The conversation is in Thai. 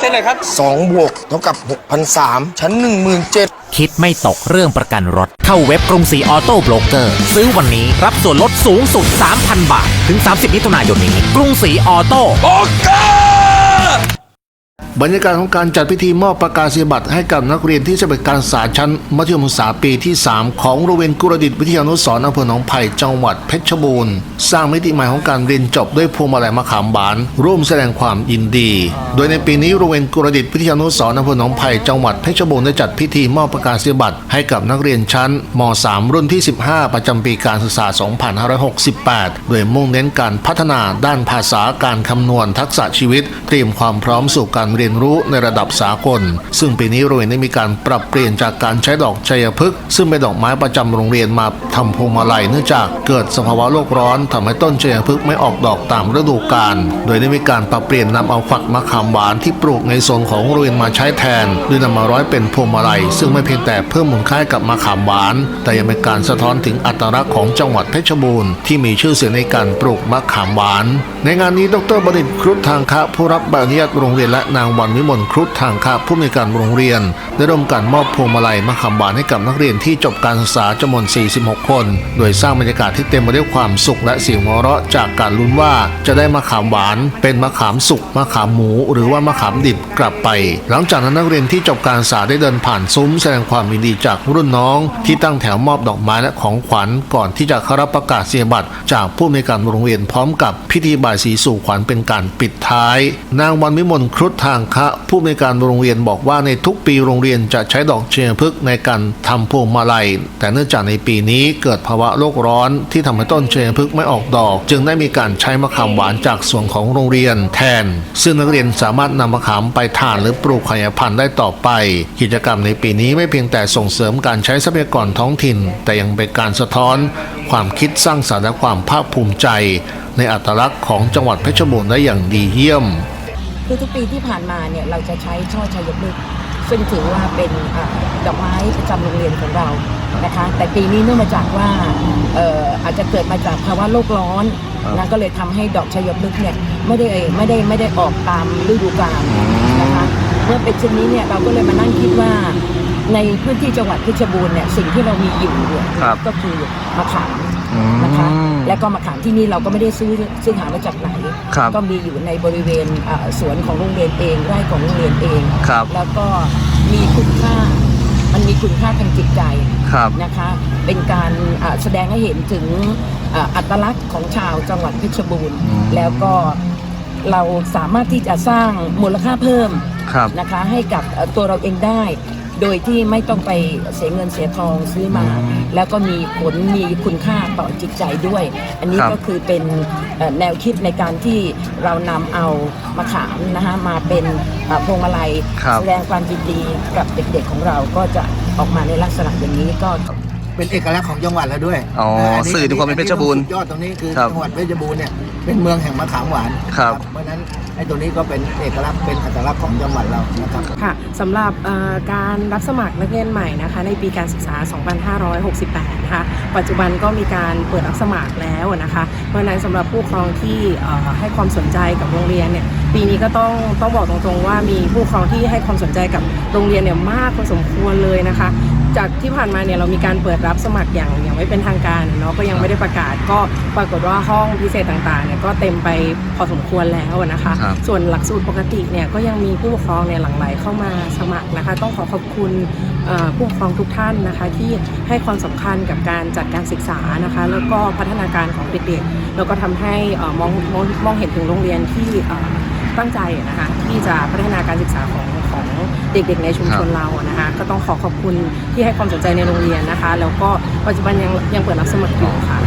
หน่อยครับ 2บวกเท่ากับ6,003ชั้น 17,000 คิดไม่ตกเรื่องประกันรถ เข้าเว็บกรุงศรีออโต้โบรกเกอร์ ซื้อวันนี้รับส่วนลดสูงสุด 3,000 บาท ถึง 30มิถุนายนนี้ กรุงศรีออโต้โอเค บรรยากาศของการจัดพิธีมอบประกาศนียบัตรให้กับนักเรียนที่จะเป็นการศึกษาชั้น มัธยมศึกษาปีที่ 3 ของโรงเรียนกุรดิตวิทยานุสรณ์อำเภอหนองไผ่จังหวัดเพชรบูรณ์สร้างมิติใหม่ของการเรียนจบด้วยพวงมาลัยมะขามหวาน ร่วมแสดงความยินดี โดยในปีนี้โรงเรียนกุรดิตวิทยานุสรณ์อำเภอหนองไผ่จังหวัดเพชรบูรณ์ได้จัดพิธีมอบประกาศนียบัตรให้กับนักเรียนชั้นม .3 รุ่นที่ 15 ประจำปีการศึกษา 2568 โดยมุ่งเน้นการพัฒนาด้านภาษาการคำนวณทักษะชีวิต เตรียมความพร้อมสู่การเรียนรียนรู้ในระดับสากล ซึ่งปีนี้โรงเรียนได้มีการปรับเปลี่ยนจากการใช้ดอกชัยพฤกษ์ซึ่งเป็นดอกไม้ประจำโรงเรียนมาทำพวงมาลัยเนื่องจากเกิดสภาวะโลกร้อนทำให้ต้นชัยพฤกษ์ไม่ออกดอกตามฤดูกาลโดยได้มีการปรับเปลี่ยนนำเอาฝักมะขามหวานที่ปลูกในโซนของโรงเรียนมาใช้แทนโดยนำมาร้อยเป็นพวงมาลัย ซึ่งไม่เพียงแต่เพิ่มมูลค่ากับมะขามหวาน แต่ยังเป็นการสะท้อนถึงอัตลักษณ์ของจังหวัดเพชรบูรณ์ที่มีชื่อเสียงในการปลูกมะขามหวาน ในงานนี้ดรบดินทร์ครุฑทางคะผู้รับใบอนุญาตโรงเรียนและนางวันวิมลครุฑทางคะผู้อำนการโรงเรียน ได้ร่วมกันมอบพวงมาลัยมะขามหวานให้กับนักเรียนที่จบการศึกษาจำนวน 46 คน โดยสร้างบรรยากาศที่เต็มไปด้วยความสุขและเสียงหัวเราะจากการลุ้นว่าจะได้มะขามหวาน เป็นมะขามสุกมะขามหมู หรือว่ามะขามดิบกลับไป หลังจากนั้นนักเรียนที่จบการศึกษาได้เดินผ่านซุ้มแสดงความยินดีจากรุ่นน้อง ที่ตั้งแถวมอบดอกไม้และของขวัญก่อนที่จะเข้ารับประกาศนียบัตรจากผู้อำนการโรงเรียนพร้อมกับพิธีบ่ายสีสู่ขวัญเป็นการปิดท้าย นางวันวิมลครุฑทางคะผู้อำนการโรงเรียนบอกว่าในทุกปีโรงเรียนจะใช้ดอกเชียงพฤกในการทำพวงมาลัย แต่เนื่องจากในปีนี้เกิดภาวะโลกร้อนที่ทำให้ต้นเชียงพฤกไม่ออกดอก จึงได้มีการใช้มะขามหวานจากส่วนของโรงเรียนแทน ซึ่งนักเรียนสามารถนำมะขามไปทานหรือปลูกขยายพันธุ์ได้ต่อไป กิจกรรมในปีนี้ไม่เพียงแต่ส่งเสริมการใช้ทรัพยากรท้องถิ่น แต่ยังเป็นการสะท้อน ความคิดสร้างสรรค์และความภาคภูมิใจ ในอัตลักษณ์ของจังหวัดเพชรบูรณ์ได้อย่างดีเยี่ยม คือทุกปีที่ผ่านมาเนี่ยเราจะใช้ช่อชัยพฤกษ์ซึ่งถือว่าเป็นอาดอกไม้ประจำโรงเรียนของเรานะคะ แต่ปีนี้เนื่องมาจากว่าเอ่ออาจจะเกิดมาจากภาวะโลกร้อนนะก็เลยทำให้ดอกชัยพฤกษ์เนี่ยไม่ได้ไม่ได้ไม่ได้ออกตามฤดูกาลนะคะเมื่อเป็นเช่นนี้เนี่ยเราก็เลยมานั่งคิดว่าในพื้นที่จังหวัดเพชรบูรณ์เนี่ยสิ่งที่เรามีอยู่เนี่ยครับก็คือมะขาม นะคะและก็มะขามที่นี่เราก็ไม่ได้ซื้อซื้อหามาจากไหน ครับก็มีอยู่ในบริเวณอ่าสวนของโรงเรียนเองไร่ของโรงเรียนเอง ครับ แล้วก็มีคุณค่า มันมีคุณค่าทางจิตใจครับ นะคะ เป็นการอ่าแสดงให้เห็นถึงอ่าอัตลักษณ์ของชาวจังหวัดเพชรบูรณ์แล้วก็เราสามารถที่จะสร้างมูลค่าเพิ่ม ครับ นะคะให้กับเอ่อตัวเราเองได้ โดยที่ไม่ต้องไปเสียเงินเสียทองซื้อมา แล้วก็มีผลมีคุณค่าต่อจิตใจด้วย อันนี้ครับ ก็คือเป็นเอ่อแนวคิดในการที่เรานำเอามะขามนะคะมาเป็นเอ่อพวงมาลัยครับ แสดงความยินดีกับเด็กๆของเราก็จะออกมาในลักษณะอย่างนี้ก็ เป็นเอกลักษณ์ของจังหวัดเราด้วยอ๋อนะนนี้สื่อถึงความเป็นเพชรบูรณ์สุดยอดตรงนี้คือครับจังหวัดเพชรบูรณ์เนี่ยเป็นเมืองแห่งมะขามหวานครับ เพราะฉะนั้นไอ้ตัวนี้ก็เป็นเอกลักษณ์เป็นอัตลักษณ์ของจังหวัดเรานะครับค่ะสำหรับเอ่อการรับสมัครนักเรียนใหม่นะคะ ในปีการศึกษา 2568 นะคะ ปัจจุบันก็มีการเปิดรับสมัครแล้วนะคะ เพราะฉะนั้นสำหรับผู้ปกครองที่เอ่อให้ความสนใจกับโรงเรียนเนี่ย ปีนี้ก็ต้องต้องบอกตรงๆว่ามีผู้ปกครองที่ให้ความสนใจกับโรงเรียนเนี่ยมากพอสมควรเลยนะคะ จากที่ผ่านมาเนี่ยเรามีการเปิดรับสมัครอย่างอย่างไม่เป็นทางการเนาะก็ยังไม่ได้ประกาศ ก็ปรากฏว่าห้องพิเศษต่างๆเนี่ยก็เต็มไปพอสมควรแล้วนะคะ ครับส่วนหลักสูตรปกติเนี่ยก็ยังมีผู้ปกครองเนี่ยหลั่งไหลเข้ามาสมัครนะคะ ต้องขอขอบคุณเอ่อผู้ปกครองทุกท่านนะคะ ที่ให้ความสำคัญกับการจัดการศึกษานะคะ แล้วก็พัฒนาการของเด็กๆแล้วก็ทำให้เอ่อมองมองมองเห็นถึงโรงเรียนที่เอ่อตั้งใจนะคะที่จะพัฒนาการศึกษาของ ของเด็กๆในชุมชนเราอะนะคะก็ต้องขอขอบคุณที่ให้ความสนใจในโรงเรียนนะคะ แล้วก็ปัจจุบันยังยังเปิดรับสมัครอยู่ค่ะ